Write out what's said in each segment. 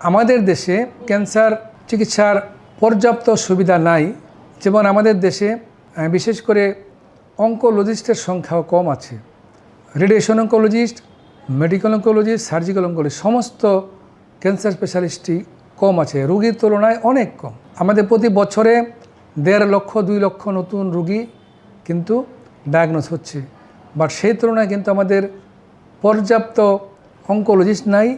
আমাদের দেশে ক্যান্সার চিকিৎসার পর্যাপ্ত সুবিধা নাই, যেমন আমাদের দেশে বিশেষ করে অঙ্কোলজিস্টের সংখ্যাও কম আছে। Radiation oncologist, medical oncologist, surgical oncologist, সমস্ত ক্যান্সার স্পেশালিস্টই কম আছে। রুগীর তুলনায় অনেক কম। আমাদের প্রতি বছরে দেড় লক্ষ, দুই লক্ষ নতুন রুগী কিন্তু ডায়াগনোস হচ্ছে। বাট সেই তুলনায় কিন্তু আমাদের পর্যাপ্ত অঙ্কোলজিস্ট নাই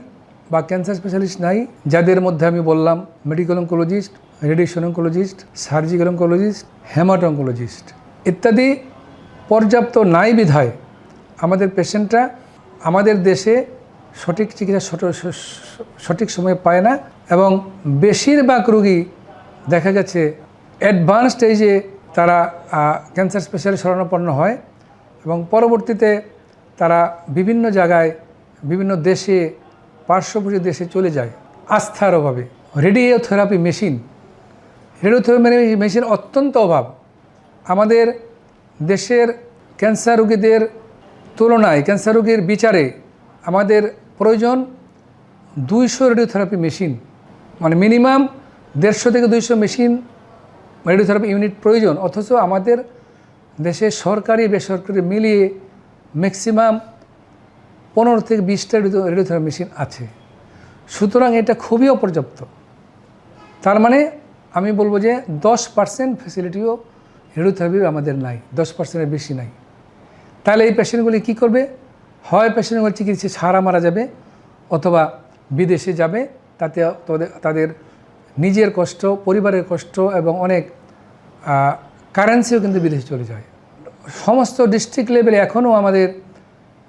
বা ক্যান্সার স্পেশালিস্ট নাই, যাদের মধ্যে আমি বললাম medical oncologist radiation oncologist surgical oncologist hemato oncologist ইত্যাদি পর্যাপ্ত নাই বিধায় আমাদের পেশেন্টরা আমাদের দেশে সঠিক চিকিৎসা সঠিক সময়ে পায় না এবং বেশিরভাগ রুগী দেখা গেছে অ্যাডভান্স স্টেজে তারা ক্যান্সার স্পেশালি শরণাপন্ন হয় এবং পরবর্তীতে তারা বিভিন্ন জায়গায়, বিভিন্ন দেশে পার্শ্ববর্তী দেশে চলে যায় আস্থার অভাবে। Radiotherapy machine. রেডিওথেরাপি মেশিন অত্যন্ত অভাব। আমাদের দেশের ক্যান্সার রোগীদের তুলনায়, ক্যান্সার রোগীর বিচারে আমাদের প্রয়োজন দুইশো রেডিওথেরাপি মেশিন। মানে মিনিমাম দেড়শো থেকে দুইশো মেশিন রেডিওথেরাপি ইউনিট প্রয়োজন। অথচ আমাদের দেশে সরকারি, বেসরকারি মিলিয়ে ম্যাক্সিমাম পনেরো থেকে বিশটা রেডিও রেডিওথেরাপি মেশিন আছে। সুতরাং এটা খুবই অপর্যাপ্ত। তার মানে আমি বলব যে দশ পার্সেন্ট ফেসিলিটিও রেডিওথেরাপি আমাদের নাই, দশ পার্সেন্টের বেশি নাই। তাহলে এই পেশেন্টগুলি কী করবে? হয় পেশেন্টগুলি চিকিৎসা ছাড়া মারা যাবে, অথবা বিদেশে যাবে, তাতে তাদের নিজের কষ্ট, পরিবারের কষ্ট এবং অনেক কারেন্সিও কিন্তু বিদেশে চলে যায়। সমস্ত ডিস্ট্রিক্ট লেভেলে এখনও আমাদের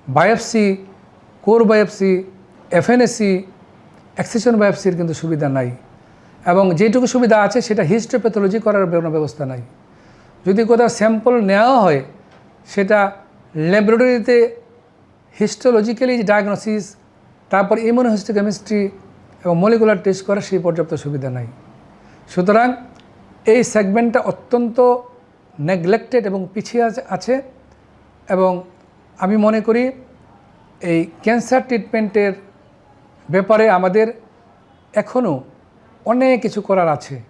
biopsy core biopsy FNAC accession বায়োপসির কিন্তু সুবিধা নাই। এবং যেটুকু সুবিধা আছে সেটা হিস্টোপ্যাথোলজি করার কোনো ব্যবস্থা নাই। যদি কোথাও স্যাম্পল নেওয়া হয়, সেটা ল্যাবরেটরিতে হিস্টোলজিক্যালি ডায়াগনোসিস, তারপর ইমিউনোহিস্টোকেমিস্ট্রি এবং মলিকুলার টেস্ট করার সেই পর্যাপ্ত সুবিধা নাই। সুতরাং এই সেগমেন্টটা অত্যন্ত নেগলেক্টেড এবং পিছিয়ে আছে- আছে এবং আমি মনে করি এই ক্যান্সার ট্রিটমেন্টের ব্যাপারে আমাদের এখনও অনেক কিছু করার আছে।